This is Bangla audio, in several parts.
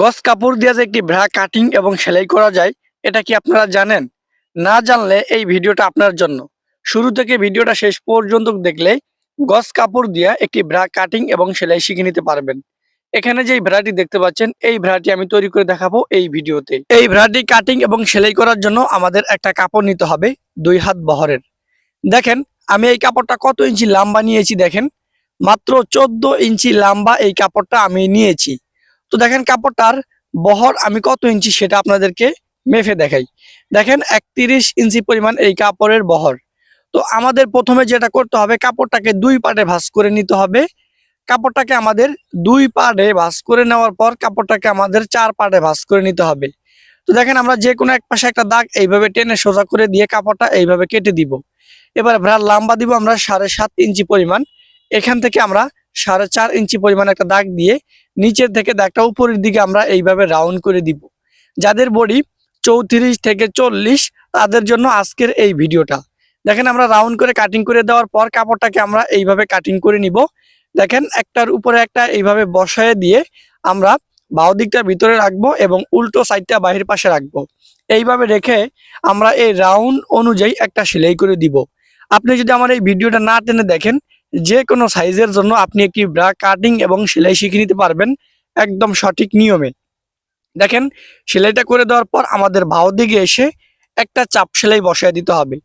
গস কাপড় দিয়ে যে একটি ভ্রা কাটিং এবং সেলাই করা যায়, এটা কি আপনারা জানেন? না জানলে এই ভিডিওটা আপনার জন্য। শুরু থেকে ভিডিওটা শেষ পর্যন্ত দেখলে গস কাপড় দিয়ে একটি ভ্রা কাটিং এবং সেলাই শিখে নিতে পারবেন। এখানে যে ভ্রাটি দেখতে পাচ্ছেন, এই ভ্রাটি আমি তৈরি করে দেখাবো এই ভিডিওতে। এই ভ্রাটি কাটিং এবং সেলাই করার জন্য আমাদের একটা কাপড় নিতে হবে দুই হাত বহরের। দেখেন, আমি এই কাপড়টা কত ইঞ্চি লম্বা নিয়েছি দেখেন? মাত্র চোদ্দ ইঞ্চি লম্বা এই কাপড়টা আমি নিয়েছি। তো দেখেন কাপড়টার বহর আমি কত ইঞ্চি সেটা আপনাদেরকে মেফে দেখাই। দেখেন একত্রিশ ইঞ্চি পরিমাণ এই কাপড়ের বহর। তো আমাদের প্রথমে যেটা করতে হবে, কাপড়টাকে দুই পাটে ভাঁজ করে নিতে হবে। কাপড়টাকে আমাদের দুই পাটে ভাঁজ করে নেওয়ার পর কাপড়টাকে আমাদের চার পাটে ভাঁজ করে নিতে হবে। তো দেখেন আমরা যে কোনো এক পাশে একটা দাগ এইভাবে টেনে সোজা করে দিয়ে কাপড়টা এইভাবে কেটে দিব। এবার ভ্রার লম্বা দিব আমরা সাড়ে সাত ইঞ্চি পরিমাণ। এখান থেকে আমরা সাড়ে চার ইঞ্চি পরিমাণ একটা দাগ দিয়ে নিচের থেকে দাগটা উপরের দিকে আমরা এইভাবে রাউন্ড করে দিব। যাদের বডি চৌত্রিশ থেকে চল্লিশ, তাদের জন্য আজকের এই ভিডিওটা। দেখেন আমরা রাউন্ড করে কাটিং করে দেওয়ার পর কাপড়টাকে আমরা এইভাবে কাটিং করে নিব। দেখেন একটার উপরে একটা এইভাবে বসায় দিয়ে আমরা বাউ দিকটা ভিতরে রাখব এবং উল্টো সাইডটা বাহির পাশে রাখব। এইভাবে রেখে আমরা এই রাউন্ড অনুযায়ী একটা সেলাই করে দিব। আপনি যদি আমার এই ভিডিওটা না টেনে দেখেন যে কোনো সাইজের জন্য আপনি একটি ব্রা কাটিং এবং সেলাই শিখে নিতে পারবেন একদম সঠিক নিয়মে। দেখেন, সেলাইটা করে দেওয়ার পর আমাদের বাউ দিকে এসে একটা চাপ সেলাই বসায় দিতে হবে।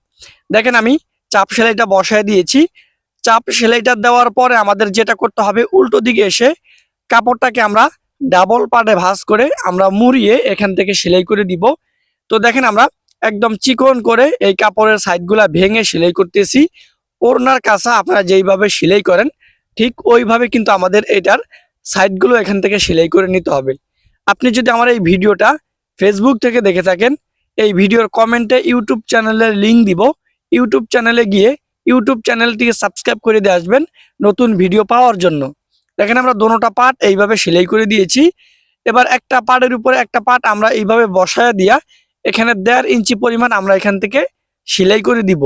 দেখেন, আমি চাপ সেলাইটা বসায় দিয়েছি। চাপ সেলাইটা দেওয়ার পরে আমাদের যেটা করতে হবে, উল্টো দিকে এসে কাপড়টাকে আমরা ডাবল পাটে ভাঁজ করে আমরা মুড়িয়ে এখান থেকে সেলাই করে দিব। তো দেখেন, আমরা একদম চিকন করে এই কাপড়ের সাইডগুলা ভেঙে সেলাই করতেছি। ওড়নার কাছা আপনারা যেইভাবে সেলাই করেন, ঠিক ওইভাবে কিন্তু আমাদের এটার সাইডগুলো এখান থেকে সেলাই করে নিতে হবে। আপনি যদি আমার এই ভিডিওটা ফেসবুক থেকে দেখে থাকেন, এই ভিডিওর কমেন্টে ইউটিউব চ্যানেলের লিংক দিব। ইউটিউব চ্যানেলে গিয়ে ইউটিউব চ্যানেলটিকে সাবস্ক্রাইব করে দিয়ে আসবেন নতুন ভিডিও পাওয়ার জন্য। দেখেন আমরা দোনোটা পার্ট এইভাবে সেলাই করে দিয়েছি। এবার একটা পার্টের উপরে একটা পার্ট আমরা এইভাবে বসায় দিয়া এখানে দেড় ইঞ্চি পরিমাণ আমরা এখান থেকে সেলাই করে দিব।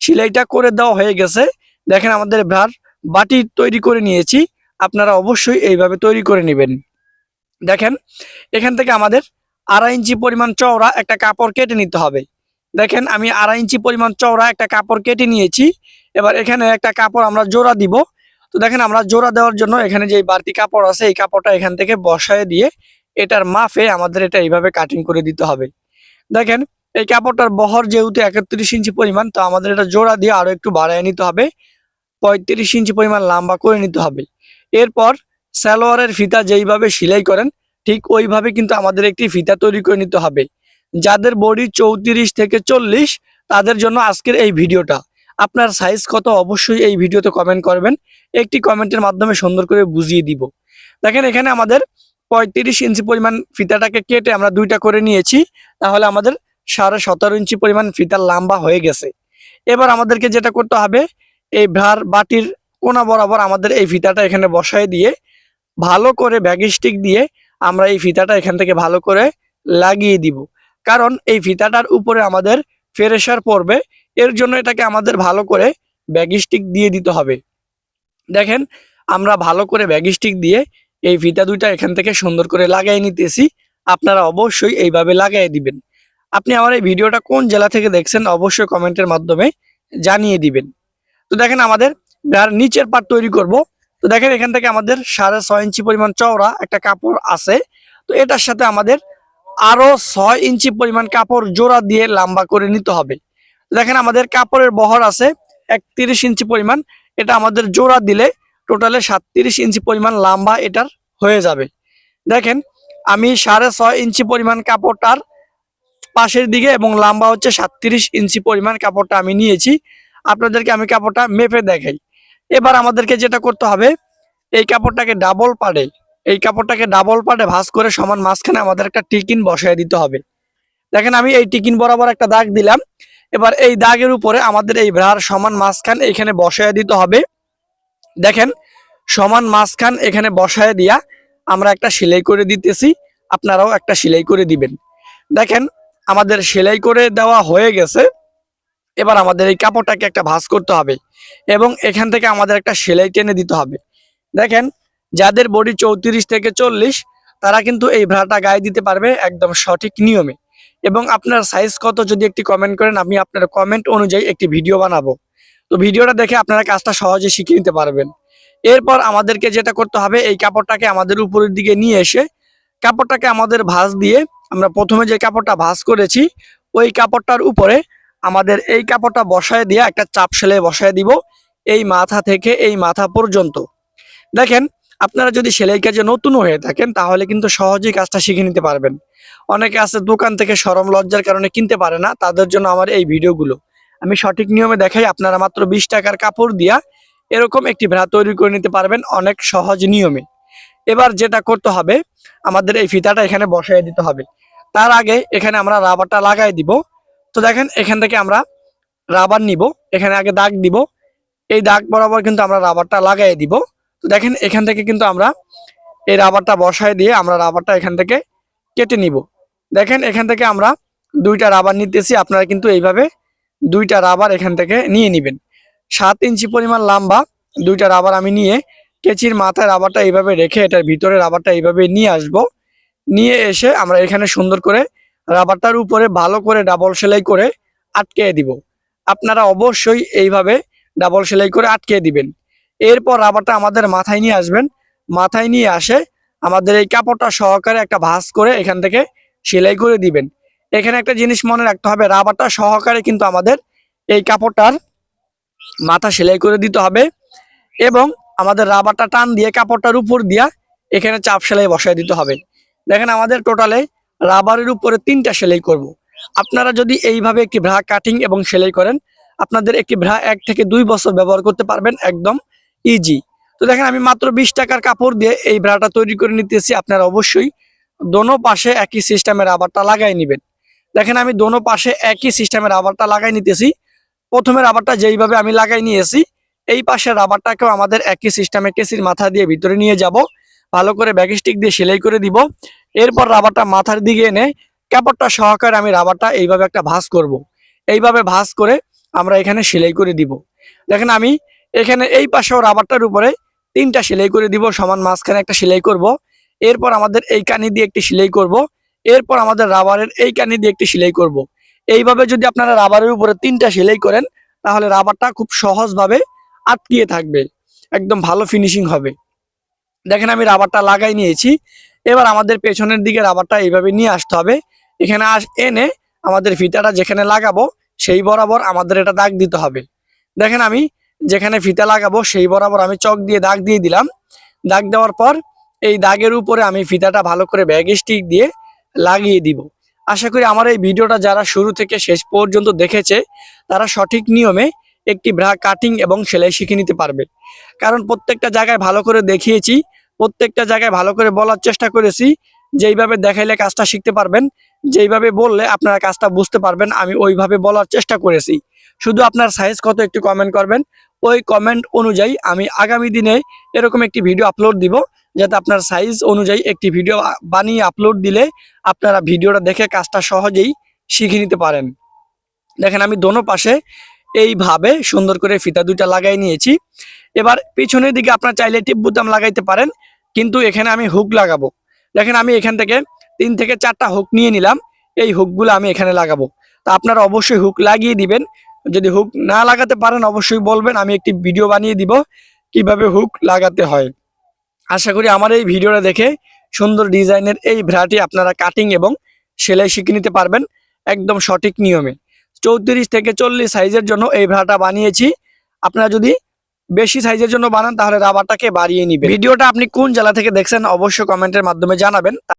সেলাইটা করে দেওয়া হয়ে গেছে। দেখেন আমাদের ভ্রার বাটি তৈরি করে নিয়েছি। আপনারা অবশ্যই এইভাবে তৈরি করে নেবেন। দেখেন, এখান থেকে আমাদের আড়াই ইঞ্চি পরিমাণ চওড়া একটা কাপড় কেটে নিতে হবে। দেখেন, আমি আড়াই ইঞ্চি পরিমাণ চওড়া একটা কাপড় কেটে নিয়েছি। এবার এখানে একটা কাপড় আমরা জোড়া দিব। তো দেখেন, আমরা জোড়া দেওয়ার জন্য এখানে যে বাড়তি কাপড় আছে, এই কাপড়টা এখান থেকে বসায় দিয়ে এটার মাফে আমাদের এটা এইভাবে কাটিং করে দিতে হবে। দেখেন এই কাপড়টার বহর যেহেতু একত্রিশ ইঞ্চি পরিমাণ, তো আমাদের এটা জোড়া দিয়ে আরও একটু বাড়ায় নিতে হবে। পঁয়ত্রিশ ইঞ্চি পরিমাণ লম্বা করে নিতে হবে। এরপর সালোয়ারের ফিতা যেইভাবে সেলাই করেন, ঠিক ওইভাবে কিন্তু আমাদের একটি ফিতা তৈরি করে নিতে হবে। যাদের বডি চৌত্রিশ থেকে চল্লিশ, তাদের জন্য আজকের এই ভিডিওটা। আপনার সাইজ কত, অবশ্যই এই ভিডিওতে কমেন্ট করবেন। একটি কমেন্টের মাধ্যমে সুন্দর করে বুঝিয়ে দিব। দেখেন, এখানে আমাদের পঁয়ত্রিশ ইঞ্চি পরিমাণ ফিতাটাকে কেটে আমরা দুইটা করে নিয়েছি। তাহলে আমাদের সাড়ে সতেরো ইঞ্চি পরিমাণ ফিতা লম্বা হয়ে গেছে। এবার আমাদেরকে যেটা করতে হবে, এই ভার বাটির কোনা বরাবর আমাদের এই ফিতাটা এখানে বসায় দিয়ে ভালো করে ব্যাগি স্টিক দিয়ে আমরা এই ফিতাটা এখান থেকে ভালো করে লাগিয়ে দিব। কারণ এই ফিতাটার উপরে আমাদের ফেরেসার পড়বে, এর জন্য এটাকে আমাদের ভালো করে ব্যাগি স্টিক দিয়ে দিতে হবে। দেখেন, আমরা ভালো করে ব্যাগি স্টিক দিয়ে এই ফিতা দুইটা এখান থেকে সুন্দর করে লাগাই নিতেছি। আপনারা অবশ্যই এইভাবে লাগাই দিবেন। আপনি আমার এই ভিডিওটা কোন জেলা থেকে দেখছেন অবশ্যই কমেন্টের মাধ্যমে জানিয়ে দিবেন। তো দেখেন আমাদের যার নিচের পাট তৈরি করব, তো দেখেন এখান থেকে আমাদের সাড়ে ছয় ইঞ্চি পরিমাণ চওড়া একটা কাপড় আছে। তো এটার সাথে আমাদের আরও ছয় ইঞ্চি পরিমাণ কাপড় জোড়া দিয়ে লম্বা করে নিতে হবে। দেখেন আমাদের কাপড়ের বহর আছে একত্রিশ ইঞ্চি পরিমাণ, এটা আমাদের জোড়া দিলে টোটালে সাতত্রিশ ইঞ্চি পরিমাণ লম্বা এটার হয়ে যাবে। দেখেন আমি সাড়ে ছয় ইঞ্চি পরিমাণ কাপড়টার পাশের দিকে এবং লম্বা হচ্ছে সাতত্রিশ ইঞ্চি পরিমাণ কাপড়টা আমি নিয়েছি। আপনাদেরকে আমি কাপড়টা মেপে দেখাই। এবার আমাদেরকে যেটা করতে হবে, এই কাপড়টাকে ডাবল পাড়ে, এই কাপড়টাকে ডাবল পাড়ে ভাঁজ করে সমান মাঝখানে আমাদের একটা টিকিন বসায় দিতে হবে। দেখেন আমি এই টিকিন বরাবর একটা দাগ দিলাম। এবার এই দাগের উপরে আমাদের এই ভ্রার সমান মাঝখান এখানে বসায় দিতে হবে। দেখেন, সমান মাঝখান এখানে বসায় দিয়া আমরা একটা সেলাই করে দিতেছি। আপনারাও একটা সেলাই করে দিবেন। দেখেন আমাদের সেলাই করে দেওয়া হয়ে গেছে। এবার আমাদের এই কাপড়টাকে একটা ভাঁজ করতে হবে এবং এখান থেকে আমাদের একটা সেলাই টেনে দিতে হবে। দেখেন, যাদের বডি চৌত্রিশ থেকে চল্লিশ, তারা কিন্তু এই ভ্রাটা গায়ে দিতে পারবে একদম সঠিক নিয়মে। এবং আপনার সাইজ কত যদি একটি কমেন্ট করেন, আমি আপনার কমেন্ট অনুযায়ী একটি ভিডিও বানাবো। তো ভিডিওটা দেখে আপনারা কাজটা সহজে শিখে নিতে পারবেন। এরপর আমাদেরকে যেটা করতে হবে, এই কাপড়টাকে আমাদের উপরের দিকে নিয়ে এসে কাপড়টাকে আমাদের ভাঁজ দিয়ে আমরা প্রথমে যে কাপড়টা ভাঁজ করেছি, ওই কাপড়টার উপরে আমাদের এই কাপড়টা বসায় দিয়ে একটা চাপ সেলাই বসায় দিব, এই মাথা থেকে এই মাথা পর্যন্ত। দেখেন, আপনারা যদি সেলাই কাজে নতুন হয়ে থাকেন, তাহলে কিন্তু সহজেই কাজটা শিখে নিতে পারবেন। অনেকে আছে দোকান থেকে সরম লজ্জার কারণে কিনতে পারে না, তাদের জন্য আমার এই ভিডিওগুলো। আমি সঠিক নিয়মে দেখাই, আপনারা মাত্র বিশ টাকার কাপড় দিয়া এরকম একটি ভেড়া তৈরি করে নিতে পারবেন অনেক সহজ নিয়মে। এবার যেটা করতে হবে, আমাদের এই ফিতাটা এখানে বসাই দিতে হবে। তার আগে এখানে আমরা রাবারটা লাগাই দিব। তো দেখেন, এখান থেকে আমরা রাবার নিব, এখানে আগে দাগ দিব। এই দাগ বরাবর কিন্তু আমরা রাবারটা লাগাই দিব। তো দেখেন, এখান থেকে কিন্তু আমরা এই রাবারটা বসায় দিয়ে আমরা রাবারটা এখান থেকে কেটে নিব। দেখেন, এখান থেকে আমরা দুইটা রাবার নিতেছি। আপনারা কিন্তু এইভাবে দুইটা রাবার এখান থেকে নিয়ে নেবেন। সাত ইঞ্চি পরিমাণ লম্বা দুইটা রাবার আমি নিয়ে কেচির মাথায় রাবারটা এইভাবে রেখে এটার ভিতরে রাবারটা এইভাবে নিয়ে আসব। নিয়ে এসে আমরা এখানে সুন্দর করে রাবারটার উপরে ভালো করে ডাবল সেলাই করে আটকে দিব। আপনারা অবশ্যই এইভাবে ডাবল সেলাই করে আটকে দিবেন। এরপর রাবারটা আমাদের মাথায় নিয়ে আসবেন। মাথায় নিয়ে আসে আমাদের এই কাপড়টা সহকারে একটা ভাঁজ করে এখান থেকে সেলাই করে দিবেন। এখানে একটা জিনিস মনে রাখতে হবে, রাবারটা সহকারে কিন্তু আমাদের এই কাপড়টার মাথা সেলাই করে দিতে হবে এবং আমাদের রাবারটা টান দিয়ে, কাপড়টার উপর দিয়া এখানে চাপ সেলাই বসায় দিতে হবে। দেখেন আমাদের টোটালে রাবারের উপরে তিনটা সেলাই করব। আপনারা যদি এইভাবে একটি ভ্রা কাটিং এবং সেলাই করেন, আপনাদের একটি ভ্রা এক থেকে দুই বছর ব্যবহার করতে পারবেন, একদম ইজি তো দেখেন আমি মাত্র বিশ টাকার কাপড় দিয়ে এই ভ্রাটা তৈরি করে নিতেছি, আপনারা অবশ্যই দোনো পাশে একই সিস্টেমের রাবারটা লাগাই নেবেন। দেখেন আমি দোনো পাশে একই সিস্টেমের রাবারটা লাগাই নিতেছি। প্রথমে রাবারটা যেইভাবে আমি লাগাই নিয়েছি এই পাশের রাবারটাকেও আমাদের একই সিস্টেমে কেসির মাথা দিয়ে ভিতরে নিয়ে যাব ভালো করে ব্যাগ স্টিক দিয়ে সেলাই করে দিব এরপর রাবারটা মাথার দিকে এনে কাপড়টা সহকারে আমি রাবারটা এইভাবে একটা ভাঁজ করব। এইভাবে ভাঁজ করে আমরা এখানে সেলাই করে দিব দেখেন আমি এখানে এই পাশেও রাবারটার উপরে তিনটা সেলাই করে দিব, সমান মাঝখানে একটা সেলাই করব। এরপর আমাদের এই কানি দিয়ে একটি সেলাই করব। এরপর আমাদের রাবারের এই কানি দিয়ে একটি সেলাই করব। এইভাবে যদি আপনারা রাবারের উপরে তিনটা সেলাই করেন, তাহলে রাবারটা খুব সহজভাবে আটকিয়ে থাকবে, একদম ভালো ফিনিশিং হবে। দেখেন আমি রাবারটা লাগাই নিয়েছি, এবার আমাদের পেছনের দিকে রাবারটা এইভাবে নিয়ে আসতে হবে। এখানে আস, এনে আমাদের ফিতাটা যেখানে লাগাবো, সেই বরাবর আমাদের এটা দাগ দিতে হবে। দেখেন আমি যেখানে ফিতা লাগাবো, সেই বরাবর আমি চক দিয়ে দাগ দিয়ে দিলাম। দাগ দেওয়ার পর এই দাগের উপরে আমি ফিতাটা ভালো করে ব্যাগ স্টিক দিয়ে লাগিয়ে দিব। আশা করি আমার এই ভিডিওটা যারা শুরু থেকে শেষ পর্যন্ত দেখেছে, তারা সঠিক নিয়মে একটি ব্রা কাটিং এবং সেলাই শিখে নিতে পারবে। কারণ প্রত্যেকটা জায়গায় ভালো করে দেখিয়েছি, প্রত্যেকটা জায়গায় ভালো করে বলার চেষ্টা করেছি, যেইভাবে দেখাইলে কাজটা শিখতে পারবেন, যেইভাবে বললে আপনারা কাজটা বুঝতে পারবেন, আমি ওইভাবে বলার চেষ্টা করেছি। শুধু আপনার সাইজ কত একটু কমেন্ট করবেন, ওই কমেন্ট অনুযায়ী আমি আগামী দিনে এরকম একটি ভিডিও আপলোড দিব, যাতে আপনার সাইজ অনুযায়ী একটি ভিডিও বানিয়ে আপলোড দিলে আপনারা ভিডিওটা দেখে কাজটা সহজেই শিখে নিতে পারেন। দেখেন আমি দোনো পাশে এইভাবে সুন্দর করে ফিতা দুইটা লাগাই নিয়েছি। এবার পিছনের দিকে আপনার চাইলে টিপ বুতাম লাগাইতে পারেন, কিন্তু এখানে আমি হুক লাগাবো। দেখেন আমি এখান থেকে তিন থেকে চারটা হুক নিয়ে নিলাম, এই হুকগুলো আমি এখানে লাগাবো। তা আপনারা অবশ্যই হুক লাগিয়ে দিবেন। যদি হুক না লাগাতে পারেন, অবশ্যই বলবেন, আমি একটি ভিডিও বানিয়ে দিব কীভাবে হুক লাগাতে হয়। আশা করি আমার এই ভিডিওটা দেখে সুন্দর ডিজাইনের এই ভ্রাটি আপনারা কাটিং এবং সেলাই শিখে নিতে পারবেন একদম সঠিক নিয়মে। চৌত্রিশ থেকে চল্লিশ সাইজের জন্য এই ভেড়াটা বানিয়েছি। আপনারা যদি বেশি সাইজের জন্য বানান, তাহলে রাবারটাকে বাড়িয়ে নিবে ভিডিওটা আপনি কোন জেলা থেকে দেখছেন, অবশ্যই কমেন্টের মাধ্যমে জানাবেন।